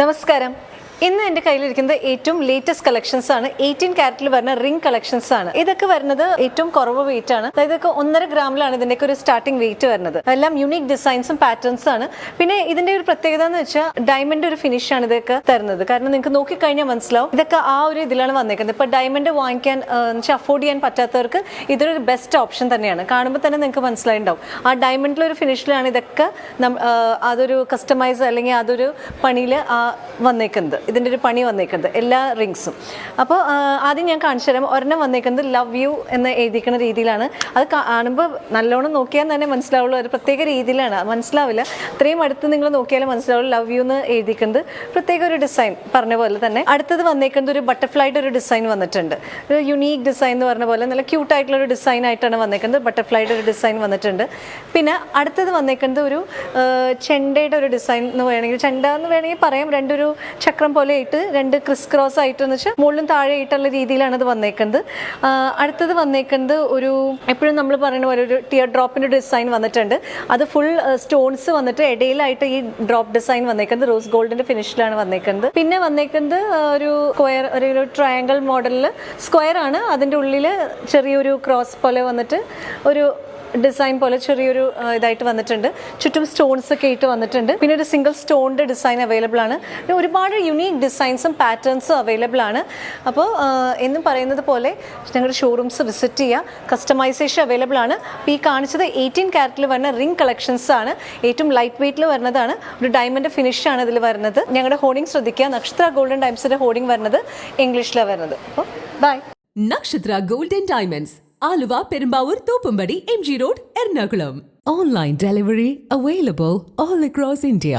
നമസ്കാരം. ഇന്ന് എന്റെ കയ്യിലിരിക്കുന്നത് ഏറ്റവും ലേറ്റസ്റ്റ് കളക്ഷൻസ് ആണ്. എയ്റ്റീൻ കാരറ്റിൽ വരുന്ന റിംഗ് കളക്ഷൻസ് ആണ്. ഇതൊക്കെ വരുന്നത് ഏറ്റവും കുറവ് വെയിറ്റ് ആണ്. അതായത് ഒന്നര ഗ്രാമിലാണ് ഇതിന്റെ ഒരു സ്റ്റാർട്ടിംഗ് വെയിറ്റ് വരുന്നത്. എല്ലാം യുണീക് ഡിസൈൻസും പാറ്റേൺസ് ആണ്. പിന്നെ ഇതിന്റെ ഒരു പ്രത്യേകത എന്ന് വെച്ചാൽ ഡയമണ്ട് ഒരു ഫിനിഷ് ആണ് ഇതൊക്കെ തരുന്നത്. കാരണം നിങ്ങൾക്ക് നോക്കിക്കഴിഞ്ഞാൽ മനസ്സിലാവും ഇതൊക്കെ ആ ഒരു ഇതിലാണ് വന്നേക്കുന്നത്. ഇപ്പൊ ഡയമണ്ട് വാങ്ങിക്കാൻ അഫോർഡ് ചെയ്യാൻ പറ്റാത്തവർക്ക് ഇതൊരു ബെസ്റ്റ് ഓപ്ഷൻ തന്നെയാണ്. കാണുമ്പോൾ തന്നെ നിങ്ങൾക്ക് മനസ്സിലായിട്ടുണ്ടാവും. ആ ഡയമണ്ടിലെ ഒരു ഫിനിഷിലാണ് ഇതൊക്കെ അതൊരു കസ്റ്റമൈസ് അല്ലെങ്കിൽ അതൊരു പണിയിൽ വന്നേക്കുന്നത്. ഇതിന്റെ ഒരു പണി വന്നേക്കുന്നത് എല്ലാ റിങ്സും. അപ്പോൾ ആദ്യം ഞാൻ കാണിച്ചു തരാം. ഒരെണ്ണം വന്നേക്കുന്നത് ലവ് യു എന്ന് എഴുതിക്കുന്ന രീതിയിലാണ്. അത് കാണുമ്പോൾ നല്ലോണം നോക്കിയാൽ തന്നെ മനസ്സിലാവുള്ളൂ. ഒരു പ്രത്യേക രീതിയിലാണ്. മനസ്സിലാവില്ല. അത്രയും അടുത്ത് നിങ്ങൾ നോക്കിയാലും മനസ്സിലാവുള്ളൂ ലവ് യു എന്ന് എഴുതിക്കുന്നത് പ്രത്യേക ഒരു ഡിസൈൻ പറഞ്ഞ പോലെ തന്നെ. അടുത്തത് വന്നേക്കുന്നത് ഒരു ബട്ടർഫ്ലൈയുടെ ഒരു ഡിസൈൻ വന്നിട്ടുണ്ട്. ഒരു യുണീക്ക് ഡിസൈൻ എന്ന് പറഞ്ഞ പോലെ നല്ല ക്യൂട്ടായിട്ടുള്ള ഒരു ഡിസൈൻ ആയിട്ടാണ് വന്നേക്കുന്നത്. ബട്ടർഫ്ലൈയുടെ ഒരു ഡിസൈൻ വന്നിട്ടുണ്ട്. പിന്നെ അടുത്തത് വന്നേക്കുന്നത് ഒരു ചെണ്ടയുടെ ഒരു ഡിസൈൻ എന്ന് വേണമെങ്കിൽ ചെണ്ട എന്ന് വേണമെങ്കിൽ പറയാം. രണ്ടൊരു ചക്രം പോലെ ആയിട്ട് രണ്ട് ക്രിസ് ക്രോസ് ആയിട്ട് എന്ന് വെച്ചാൽ മുകളിലും താഴെ ആയിട്ടുള്ള രീതിയിലാണ് അത് വന്നേക്കുന്നത്. അടുത്തത് വന്നേക്കുന്നത് ഒരു എപ്പോഴും നമ്മൾ പറയുന്ന പോലെ ഒരു ടിയർ ഡ്രോപ്പിന്റെ ഡിസൈൻ വന്നിട്ടുണ്ട്. അത് ഫുൾ സ്റ്റോൺസ് വന്നിട്ട് ഇടയിലായിട്ട് ഈ ഡ്രോപ്പ് ഡിസൈൻ വന്നേക്കുന്നത് റോസ് ഗോൾഡിന്റെ ഫിനിഷിലാണ് വന്നേക്കുന്നത്. പിന്നെ വന്നേക്കുന്നത് ഒരു സ്ക്വയർ ഒരു ട്രയാങ്കിൾ മോഡലിൽ സ്ക്വയർ ആണ്. അതിന്റെ ഉള്ളിൽ ചെറിയൊരു ക്രോസ് പോലെ വന്നിട്ട് ഒരു ഡിസൈൻ പോലെ ചെറിയൊരു ഇതായിട്ട് വന്നിട്ടുണ്ട്. ചുറ്റും സ്റ്റോൺസ് ഒക്കെ ഇട്ട് വന്നിട്ടുണ്ട്. പിന്നെ ഒരു സിംഗിൾ സ്റ്റോണിന്റെ ഡിസൈൻ അവൈലബിൾ ആണ്. പിന്നെ ഒരുപാട് യുണീക്ക് ഡിസൈൻസും പാറ്റേൺസും അവൈലബിൾ ആണ്. അപ്പോൾ എന്നും പറയുന്നത് പോലെ ഞങ്ങളുടെ ഷോറൂംസ് വിസിറ്റ് ചെയ്യുക കസ്റ്റമൈസേഷൻ അവൈലബിൾ ആണ്. ഈ കാണിച്ചത് എയ്റ്റീൻ ക്യാരറ്റിൽ വരുന്ന റിംഗ് കളക്ഷൻസ് ആണ്. ഏറ്റവും ലൈറ്റ് വെയിറ്റിൽ വരുന്നതാണ്. ഒരു ഡയമണ്ട് ഫിനിഷ് ആണ് ഇതിൽ വരുന്നത്. ഞങ്ങളുടെ ഹോർഡിംഗ് ശ്രദ്ധിക്കുക. നക്ഷത്ര ഗോൾഡൻ ടൈംസിന്റെ ഹോർഡിംഗ് വരുന്നത് ഇംഗ്ലീഷിലാണ് വരുന്നത്. അപ്പോൾ bye Nakshatra golden diamonds Aluva Perumbavoor Thoppumpady M G road Ernakulam online delivery available all across India